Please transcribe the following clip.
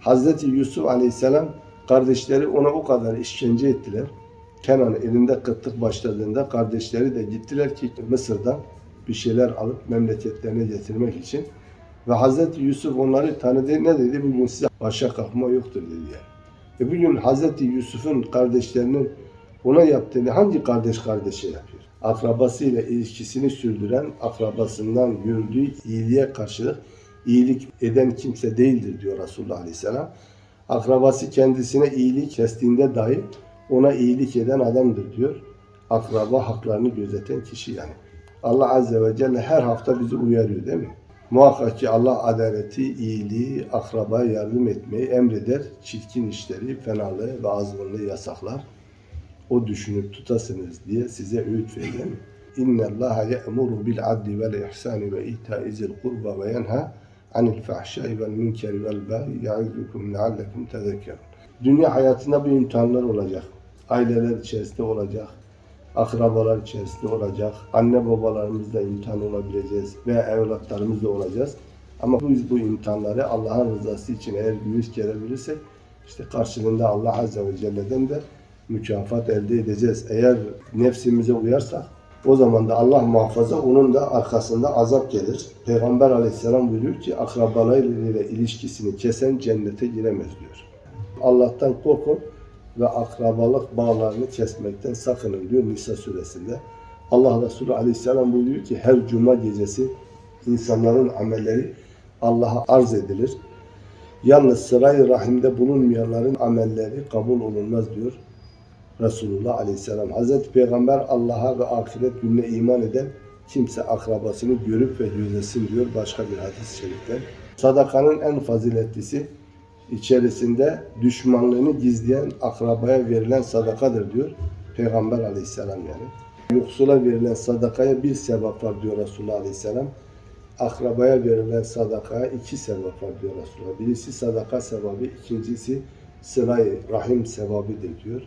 Hazreti Yusuf Aleyhisselam kardeşleri ona o kadar işkence ettiler. Kenan elinde kıtlık başladığında kardeşleri de gittiler ki Mısır'dan bir şeyler alıp memleketlerine getirmek için. Ve Hazreti Yusuf onları tanıdı. Ne dedi? Bugün size başa kalkma yoktur dedi yani. E bugün Hazreti Yusuf'un kardeşlerinin ona yaptığını hangi kardeş kardeşe yapıyor? Akrabasıyla ilişkisini sürdüren, akrabasından gördüğü iyiliğe karşılık iyilik eden kimse değildir diyor Resulullah Aleyhisselam. Akrabası kendisine iyilik kestiğinde dahi ona iyilik eden adamdır diyor. Akraba haklarını gözeten kişi yani. Allah Azze ve Celle her hafta bizi uyarıyor değil mi? Muhakkak ki Allah adaleti, iyiliği, akrabaya yardım etmeyi emreder. Çirkin işleri, fenalığı ve azgınlığı yasaklar. O düşünüp tutasınız diye size öğüt veriyorum. İnne Allah ye'muru bil adli vel ihsani ve ita'i zil kurba ve yenha anil fahşai vel münkeri vel baghi ya'izukum leallekum tezekkerun. Dünya hayatında bu imtihanlar olacak. Aileler içerisinde olacak. Akrabalar içerisinde olacak. Anne babalarımızla imtihan olabileceğiz ve evlatlarımızla olacağız. Ama biz bu imtihanları Allah'ın rızası için eğer göğüs gerebilirsek işte karşılığında Allah Azze ve Celle'den de mükafat elde edeceğiz. Eğer nefsimize uyarsak o zaman da Allah muhafaza onun da arkasında azap gelir. Peygamber aleyhisselam buyuruyor ki akrabalarıyla ilişkisini kesen cennete giremez diyor. Allah'tan korkun ve akrabalık bağlarını kesmekten sakının diyor Nisa suresinde. Allah Resulü aleyhisselam buyuruyor ki her cuma gecesi insanların amelleri Allah'a arz edilir. Yalnız sırayı rahimde bulunmayanların amelleri kabul olunmaz diyor Resulullah Aleyhisselam. Hazreti Peygamber Allah'a ve ahiret gününe iman eden kimse akrabasını görüp ve gözlesin diyor başka bir hadis-i şerifte. Sadakanın en faziletlisi içerisinde düşmanlığını gizleyen akrabaya verilen sadakadır diyor Peygamber Aleyhisselam yani. Yoksula verilen sadakaya bir sevap var diyor Resulullah Aleyhisselam. Akrabaya verilen sadakaya iki sevap var diyor Resulullah. Birisi sadaka sevabı, ikincisi sırayı rahim sevabıdır diyor.